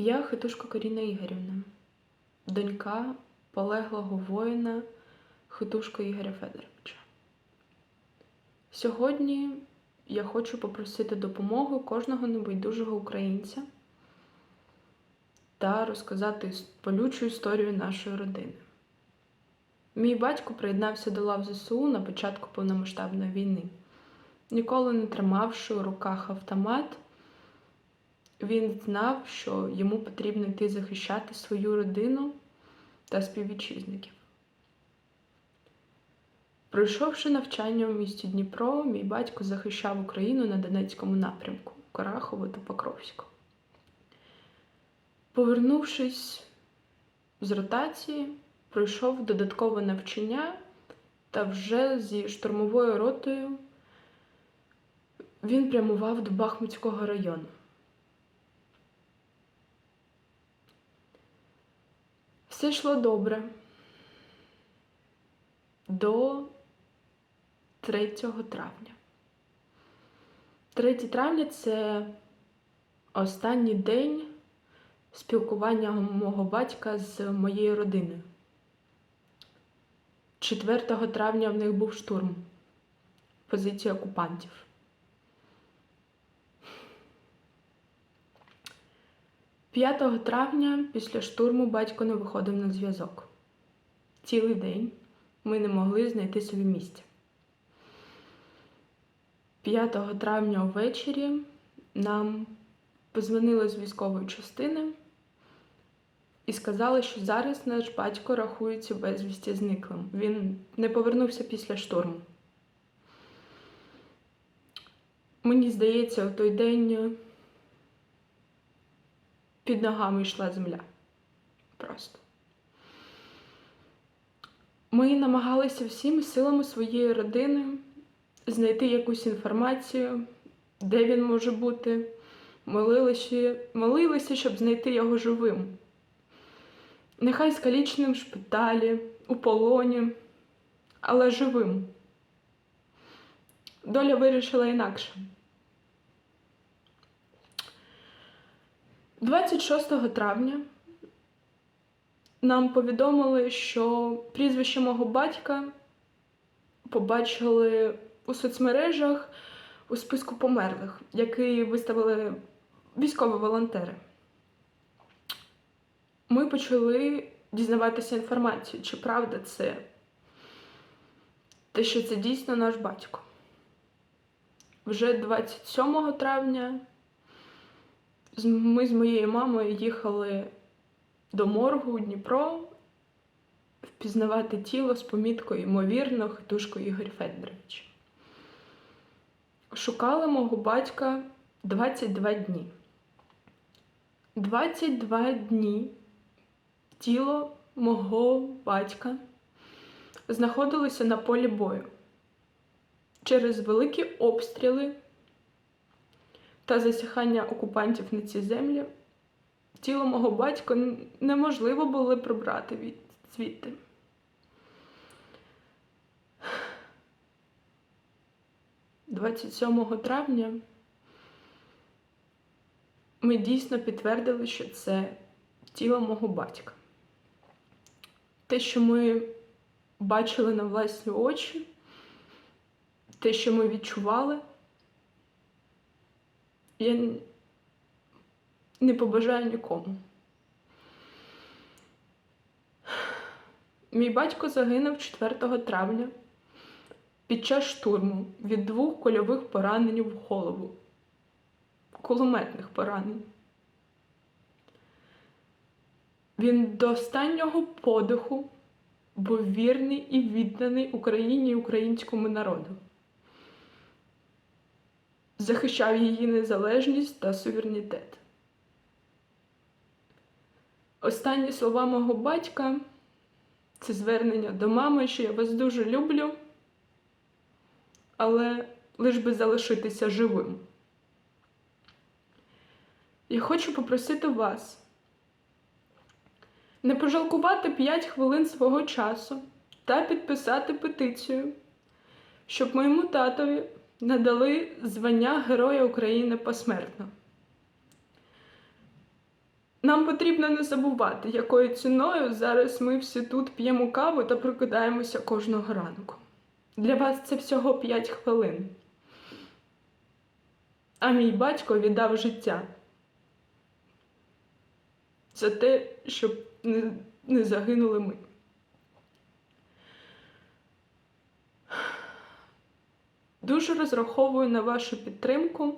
Я Хитушко Каріна Ігорівна, донька полеглого воїна Хитушко Ігоря Федоровича. Сьогодні я хочу попросити допомоги кожного небайдужого українця та розказати болючу історію нашої родини. Мій батько приєднався до лав ЗСУ на початку повномасштабної війни. Ніколи не тримавши у руках автомат, він знав, що йому потрібно йти захищати свою родину та співвітчизників. Пройшовши навчання у місті Дніпро, мій батько захищав Україну на Донецькому напрямку Корахово та Покровську. Повернувшись з ротації, пройшов додаткове навчання та вже зі штурмовою ротою він прямував до Бахмутського району. Все йшло добре. До 3 травня. 3 травня це останній день спілкування мого батька з моєю родиною. 4 травня в них був штурм позиції окупантів. П'ятого травня після штурму батько не виходив на зв'язок. Цілий день ми не могли знайти собі місця. 5 травня ввечері нам позвонили з військової частини і сказали, що зараз наш батько рахується безвісті зниклим. Він не повернувся після штурму. Мені здається, у той день під ногами йшла земля. Просто. Ми намагалися всіми силами своєї родини знайти якусь інформацію, де він може бути. Молилися, молилися, щоб знайти його живим. Нехай скалічним в шпиталі, у полоні, але живим. Доля вирішила інакше. 26 травня нам повідомили, що прізвище мого батька побачили у соцмережах у списку померлих, який виставили військові волонтери. Ми почали дізнаватися інформацію, чи правда це те, що це дійсно наш батько. Вже 27 травня ми з моєю мамою їхали до моргу у Дніпро впізнавати тіло з поміткою ймовірно Хитушко Ігор Федорович. Шукали мого батька 22 дні. 22 дні тіло мого батька знаходилося на полі бою. Через великі обстріли та засіхання окупантів на ці землі тіло мого батька неможливо було прибрати від звідти. Двадцять сьомого травня ми дійсно підтвердили, що це тіло мого батька. Те, що ми бачили на власні очі, те, що ми відчували, я не побажаю нікому. Мій батько загинув 4 травня під час штурму від двох кольових поранень в голову, кулеметних поранень. Він до останнього подиху був вірний і відданий Україні і українському народу. Захищав її незалежність та суверенітет. Останні слова мого батька це звернення до мами, що я вас дуже люблю, але лиш би залишитися живим. Я хочу попросити вас не пожалкувати 5 хвилин свого часу та підписати петицію, щоб моєму татові надали звання Героя України посмертно. Нам потрібно не забувати, якою ціною зараз ми всі тут п'ємо каву та прокидаємося кожного ранку. Для вас це всього 5 хвилин. А мій батько віддав життя. За те, щоб не, не загинули ми. Дуже розраховую на вашу підтримку